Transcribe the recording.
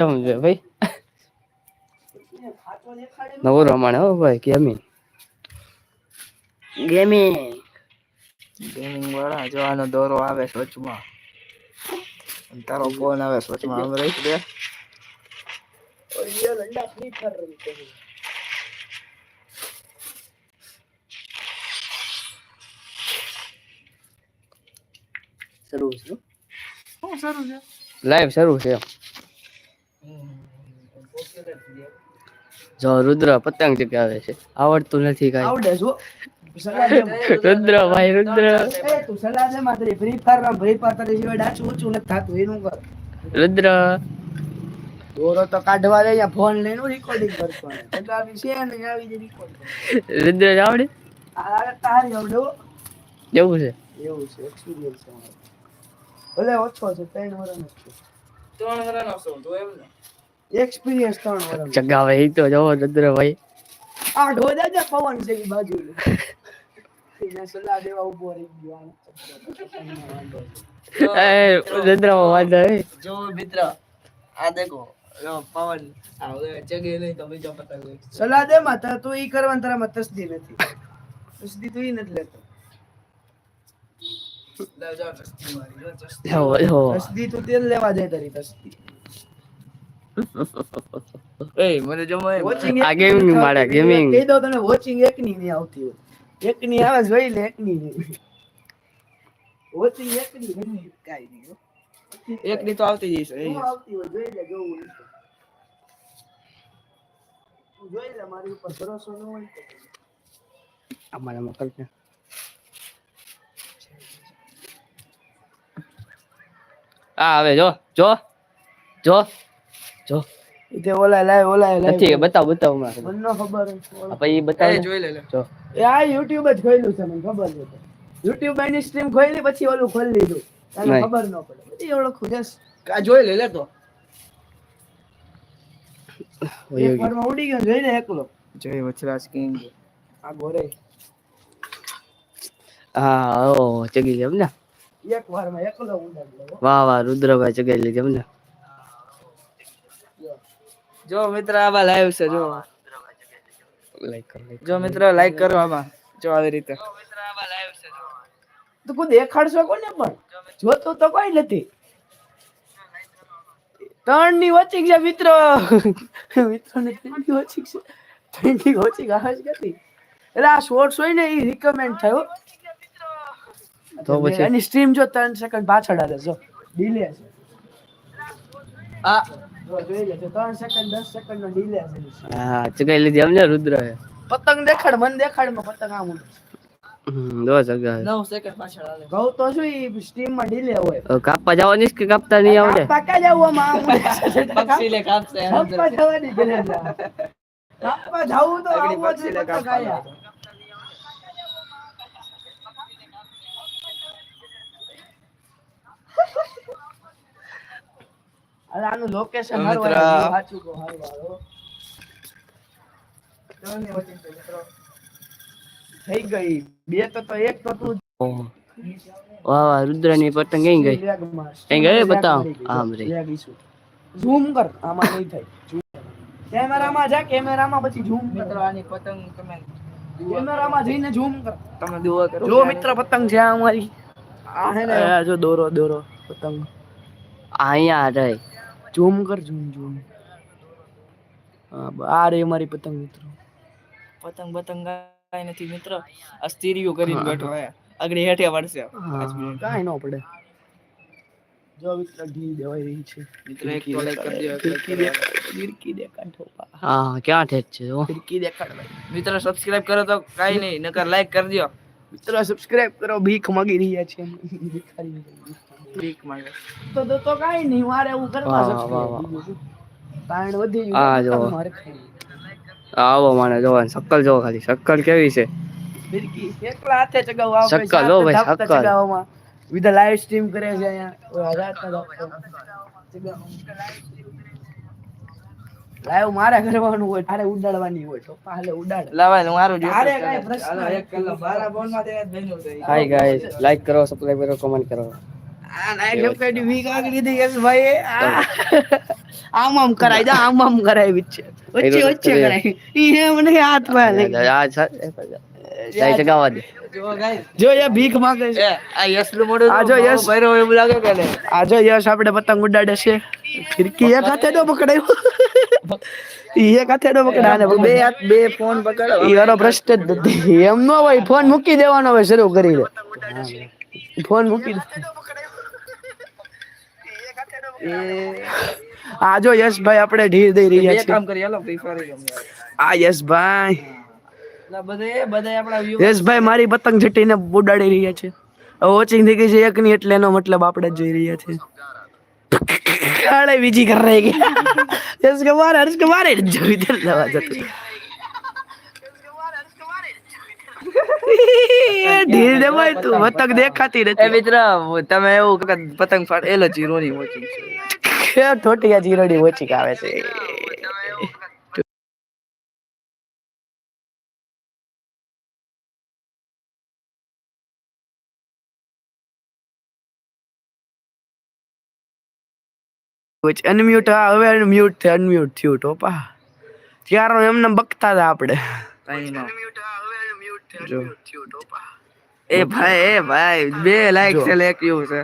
સમજે ભાઈ? નવો રમાણે હો ભાઈ ગેમિંગ ગેમિંગ ગેમિંગ વાળા જો આનો દોરો આવે છે તારો ફોન આવે છે આમ રહી દે. શરૂ છે? લાઈવ શરૂ છે. જો રુદ્ર પતંગ ચગાવે છે. આવડતું નથી કાઈ. આવડે જો. રુદ્ર ભાઈ રુદ્ર. તું સલાહ દે માં ફ્રી ફાયરમાં ફ્રી ફાયર તારી સિવાય ડાચું ઊંચું નથી થાતું એનું કર. રુદ્ર. દોરો તો કાઢવા દે યા ફોન લઈને રેકોર્ડિંગ કરતો એટલે આવી છે ને આવી જે રેકોર્ડ રુદ્ર આવડે? આ તારી આવડે હો. છે? એવું છે એક્સપિરિયન્સ છે મારો ભલે ઓછો છે ત્રણ વર્ષનો છે. ત્રણ નો છો તો એમ ને. એક્સપિરિયન્સ ત્રણ વર્ષ. ચગાવે એ તો જવો રુદ્ર ભાઈ આ ઢોજા જ પવન છે ઈ બાજુ. એને સલાહ દેવા ઊભો રહી ગયો એ રુદ્ર વાંધો જો મિત્ર આ દેખો પવન આ નહીં તો બીજો પતંગ. સલાહ દે માં તું ઈ કરવાનું તારામાં તસદી નથી. તસદી તું ઈ નથી લેતો. તસદી તું તેલ લેવા જાય તારી તસદી. એય, મને જો આ gaming મારે, ગેમિંગ કહી દો તને વોચિંગ એકની નહીં આવતી હોય. એકની આવે જોઈ લે એક ની વોચિંગ એકની નહીં કાઈ નહીં એક ની તો આવતી જઈશ એય. આવતી હોય જોઈ લે જોવું હોય તો. તું જોઈ લે મારી ઉપર ભરોસો ન હોય અમારા મોકલ આ હવે જો જો જો. જો. તે ઓલા લાય ઓલા લાય. નથી બતાવ બતાવ હમણાં મને ખબર પછી બતાવ જોઈ લે લે. જો. એ આ યુટ્યુબ જ ખોલ્યું છે મને ખબર છે. યુટ્યુબ એની સ્ટ્રીમ ખોલી પછી ઓલું ખોલી લીધું. તને ખબર ન પડે. બધી ઓળખું જસ આ જોઈ લે લે તો. એક ગયો. વારમાં ઉડી ગયો જોઈને એકલો. જય વચરાજ કિંગ. આ ગોરે. હા ઓ ચગી લે એમ ને. એક વારમાં એકલો ઉડાડી લેવો વાહ વાહ રુદ્રભાઈ ચગાઈ લીધી એમ ને. જો મિત્ર આમાં લાઈવ છે જો. લાઈક કરો like. જો મિત્ર લાઈક કરો આમાં જો આવી રીતે. તો કોઈ દેખાડશો કોને પણ? જોતો તો કોઈ નથી. ત્રણની વચ્ચે છે મિત્રો. મિત્રો ને ત્રણની વચ્ચે છે. ત્રણની ઓછી આવે જ નથી. એટલે આ શોર્ટ્સ હોય ને એ રિકમેન્ડ થયો તો પછી? એની સ્ટ્રીમ જો ત્રણ સેકન્ડ પાછળ આવે જો. ડીલે છે. આ હા ચગાઈ લીધી? એમ ને રુદ્ર પતંગ દેખાડ મને દેખાડમાં પતંગ આમ ઉડે. હમ જો સેકન્ડ પાછળ આવે કહું તો શું ઈ સ્ટ્રીમમાં ડીલે હોય? કાપવા જવાની કે કાપતા નહીં આવડે? પાકા જવું આમાં? આમ ઉડે. છે. પક્ષી લે કાપશે કાપવા જવાની ઘરે કાપવા જાવું તો આગળ જ પતંગ આયા. આનું લોકેશન હારું સાચું કહું, હારું. થઈ ગઈ. બે તો તો એક તો તું વાહ વાહ રુદ્રની પતંગ કઈ ગઈ? કઈ ગઈ? બતાવો. આમ રે. ઝૂમ કર આમાં નહીં થાય. કેમેરામાં જા કેમેરામાં પછી ઝૂમ કરવાની પતંગ તમે કેમેરામાં જઈને ઝૂમ કર. તમે દુઆ કરો. જો મિત્ર પતંગ છે અમારી. આ હે ને આ જો દોરો દોરો પતંગ. અહીંયા રહી. ઝૂમ કર ઝૂમ ઝૂમ આ રે મારી પતંગ મિત્રો. પતંગ પતંગ કાઈ નથી મિત્ર. આ સ્ટીરિયો કરીને બેઠો હે. આગળ હેઠે પડશે કાઈ ન પડે. જો મિત્ર ઢીલ દેવાઈ રહી છે. મિત્ર એક તો લાઈક કરી દો, ખિડકી દે ખિડકી દે કાઢો હા ક્યાં ઠેક છે જો ખિડકી દેખાડ ભાઈ મિત્ર સબસ્ક્રાઇબ કરો તો કાઈ નહીં નકર લાઈક કરી દો મિત્રો સબસ્ક્રાઇબ કરો ભીખ માંગી રહ્યા છે. ભિખારી ભીખ માંગે તો તો તો કાઈ નહીં મારે એવું કરવા વાહ, subscribe. વાહ, વાહ. બીજું શું? તાણ વધી ગયું. આ જો. આવો મને જોવાની શક્કલ જો ખાલી. શક્કલ કેવી છે? એકલા હાથે ચગાવ આવે, શક્કર સાથે લો ભાઈ, શક્કર. વિધ લાઈવ સ્ટ્રીમ કરે છે અહીંયા. રાતના લાઈવ મારે કરવાનું હોય તારે ઉડાડવાની હોય તો પાલે ઉડાડ. લાવા મારું જો તારે કઈ પ્રશ્ન એક કલાક. મારા ફોનમાં તે હાય ગાઈસ લાઈક કરો સબસ્ક્રાઇબ કરો કમેન્ટ કરો. આમ આમ કરાય દે આમ આમ કરાય છે. વચ્ચે વચ્ચે કરાય. ઈ મને હાથમાં લઈ આ જાય ચગાવવા દે. જો guys, ભીખ માંગે છે. એ આ યશનું મોઢું આ જો જો યશ. આપડે હોય લાગે કે આ જો યશ આપણે પતંગ ઉડાડે છે. ફિરકી એક હાથે નો પકડાયો. ઈ એક હાથે નો પકડાય. બે હાથ બે ફોન પકડો. ઈ વાળો જ નથી. એમ નો હોય ફોન મૂકી દેવાનો હોય શરૂ કરી દે. ફોન મૂકી દે. આ જો યશભાઈ આપણે ઢીર દઈ રહ્યા છે કામ કરી હાલો ફ્રી ફાયર. આ યશભાઈ ના બધે બધે આપણા વ્યૂ યશભાઈ મારી પતંગ જટીને ઉડાડી રહ્યા છે. વોચિંગ થઈ ગઈ છે એક ની એટલે એનો મતલબ આપણે જોઈ રહ્યા છે કાળે બીજી કર રહી ગઈ યશ કે મારે હર્ષ કે જોઈ દે લેવા જતું. ઢીલ દે તું પતંગ દેખાતી એ નથી. મિત્ર તમે એવું પતંગ ફાડ એલો જીરો ની વોચિંગ છે. એ ઠોટિયા જીરોડી ઓછી આવે છે. અનમ્યુટ હા હવે અનમ્યુટ થયું અનમ્યુટ થયું ટોપા. ત્યારનો એમને બકતા હતા આપણે. એ ભાઈ એ ભાઈ બે લાઈક છે એક યુ છે.